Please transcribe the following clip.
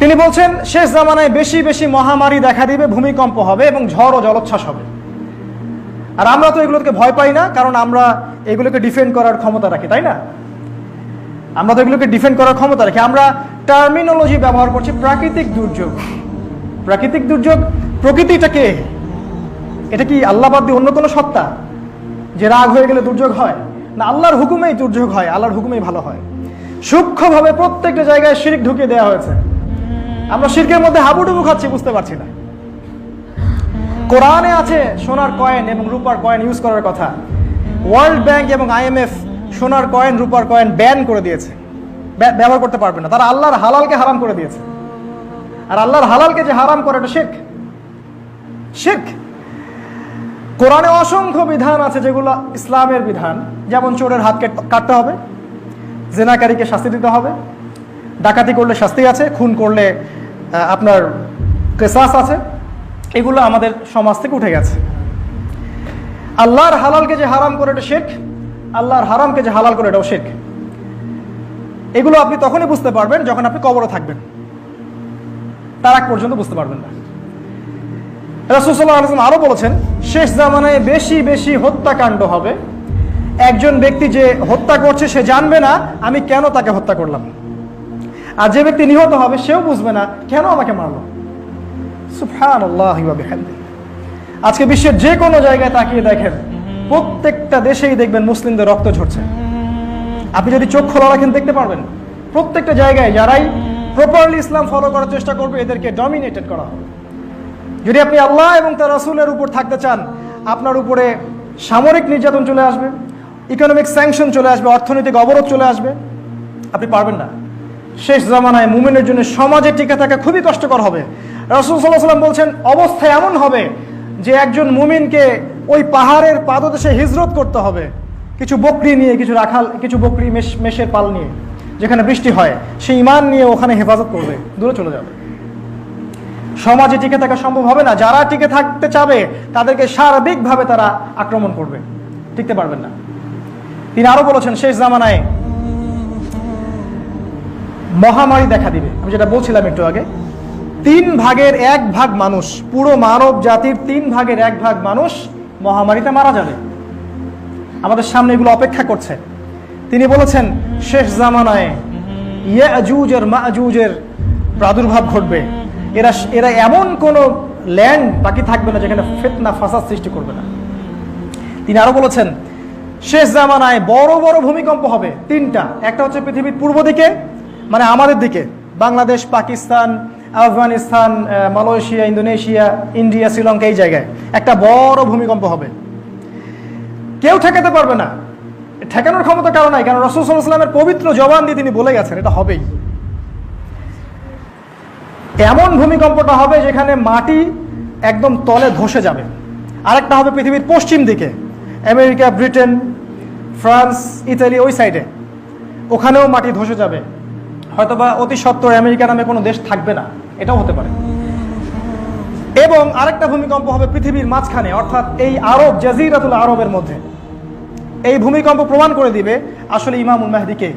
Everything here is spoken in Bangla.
তিনি বলছেন, শেষ জামানায় বেশি বেশি মহামারী দেখা দিবে, ভূমিকম্প হবে এবং ঝড় ও জলোচ্ছ্বাস হবে। আর আমরা তো এগুলোকে ভয় পাই না, কারণ আমরা এগুলোকে ডিফেন্ড করার ক্ষমতা রাখি, তাই না? আমরা তো এগুলোকে ডিফেন্ড করার ক্ষমতা রাখি। আমরা টার্মিনোলজি ব্যবহার করছি প্রাকৃতিক দুর্যোগ। প্রাকৃতিক দুর্যোগ প্রকৃতিটা কে? এটা কি আল্লাহ বাদ দিয়ে অন্য কোনো সত্তা? যে রাগ হয়ে গেলে দুর্যোগ হয়? না, আল্লাহর হুকুমেই দুর্যোগ হয়, আল্লাহর হুকুমেই ভালো হয়। সূক্ষ্মভাবে প্রত্যেকটা জায়গায় শিরিক ঢুকিয়ে দেওয়া হয়েছে। আমরা শিরকের মধ্যে হাবুডুবু খাচ্ছি, বুঝতে পারছি না। কোরআনে আছে সোনার কয়েন এবং রূপার কয়েন ইউজ করার কথা। ওয়ার্ল্ড ব্যাংক এবং আইএমএফ সোনার কয়েন, রূপার কয়েন ব্যান করে দিয়েছে। ব্যবহার করতে পারবে না। তারা আল্লাহর হালালকে হারাম করে দিয়েছে। আর আল্লাহর হালালকে যে হারাম করে, এটা শেখ শেখ কোরআনে অসংখ্য বিধান আছে যেগুলো ইসলামের বিধান। যেমন চোরের হাত কাটতে হবে, জেনাকারীকে শাস্তি দিতে হবে, ডাকাতি করলে শাস্তি আছে, খুন করলে আপনার কেসাস আছে? এগুলো আমাদের সমাজ থেকে উঠে গেছে। আল্লাহর হালালকে যে হারাম করে এটা শেখ আল্লাহর হারামকে যে হালাল করে এটাও শেখ এগুলো আপনি তখনই বুঝতে পারবেন যখন আপনি কবরে থাকবেন। তার আগ পর্যন্ত বুঝতে পারবেন না। রাসুসাল্লাহ আলম আরও বলেছেন, শেষ জামানায় বেশি বেশি হত্যাকাণ্ড হবে। একজন ব্যক্তি যে হত্যা করছে, সে জানবে না, আমি কেন তাকে হত্যা করলাম? আর যে ব্যক্তি নিহত হবে, সেও বুঝবে না, কেন আমাকে মারলো? সুফহান আজকে বিশ্বের যে কোনো জায়গায় তাকিয়ে দেখেন, প্রত্যেকটা দেশেই দেখবেন মুসলিমদের রক্ত ঝরছে। আপনি যদি চোখ খোলা রাখেন, দেখতে পারবেন, প্রত্যেকটা জায়গায় যারাই প্রপারলি ইসলাম ফলো করার চেষ্টা করবে, এদেরকে ডমিনেটেড করা হবে। যদি আপনি আল্লাহ এবং তার রাসূলের উপর থাকতে চান, আপনার উপরে সামরিক নির্যাতন চলে আসবে ইকোনমিক স্যাংশন চলে আসবে, অর্থনৈতিক অবরোধ চলে আসবে, আপনি পারবেন না। শেষ জামানায় মুমিনের জন্য সমাজে টিকে থাকা খুবই কষ্টকর হবে। রাসূল সাল্লাহ সাল্লাম বলছেন, অবস্থা এমন হবে যে একজন মুমিনকে ওই পাহাড়ের পাদদেশে হিজরত করতে হবে। কিছু বকরি নিয়ে, কিছু রাখাল, কিছু বকরি মেষ মেষের পাল নিয়ে, যেখানে বৃষ্টি হয়, সে ইমান নিয়ে ওখানে হেফাজত করবে, দূরে চলে যাবে। সমাজে টিকে থাকা সম্ভব হবে না। যারা টিকে থাকতে চাবে, তাদেরকে সার্বিকভাবে তারা আক্রমণ করবে। টিকতে পারবেন না। তিনি আরও বলেছেন, শেষ জামানায় মহামারী দেখা দিবে। আমি যেটা বলছিলাম একটু আগে, তিন ভাগের এক ভাগ মানুষ, পুরো মানব জাতির তিন ভাগের এক ভাগ মানুষ মহামারীতে মারা যাবে। আমাদের সামনে এগুলো অপেক্ষা করছে। তিনি বলেছেন, শেষ জামানায় প্রাদুর্ভাব ঘটবে। এরা এরা এমন কোনো ল্যান্ড বাকি থাকবে না যেখানে ফেতনা, ফাসাদ সৃষ্টি করবে না। তিনি আরও বলেছেন, শেষ জামানায় বড় বড় ভূমিকম্প হবে, তিনটা। একটা হচ্ছে পৃথিবীর পূর্ব দিকে মানে আমাদের দিকে, Bangladesh, Pakistan, Afghanistan Malaysia, Indonesia, India, Sri Lanka, এই জায়গায় একটা বড় ভূমিকম্প হবে। কেউ ঠেকাতে পারবে না। ঠেকানোর ক্ষমতা কারণ নাই, কারণ রসুল সাল্লামের পবিত্র জবান দিয়ে তিনি বলে গেছেন, এটা হবেই। এমন ভূমিকম্পটা হবে যেখানে মাটি একদম তলে ধসে যাবে। আরেকটা হবে পৃথিবীর পশ্চিম দিকে, আমেরিকা, ব্রিটেন, ফ্রান্স, ইতালি, ওই সাইডে। ওখানেও মাটি ধসে যাবে। হয়তোবা অতি সত্বর আমেরিকা নামে কোনো দেশ থাকবে না, এটাও হতে পারে। এবং আরেকটা ভূমিকম্প হবে পৃথিবীর মাঝখানে, অর্থাৎ এই আরব, জাজিরাতুল আরবের মধ্যে। এই ভূমিকম্প প্রমাণ করে দিবে আসলে ইমামুল মেহদিকে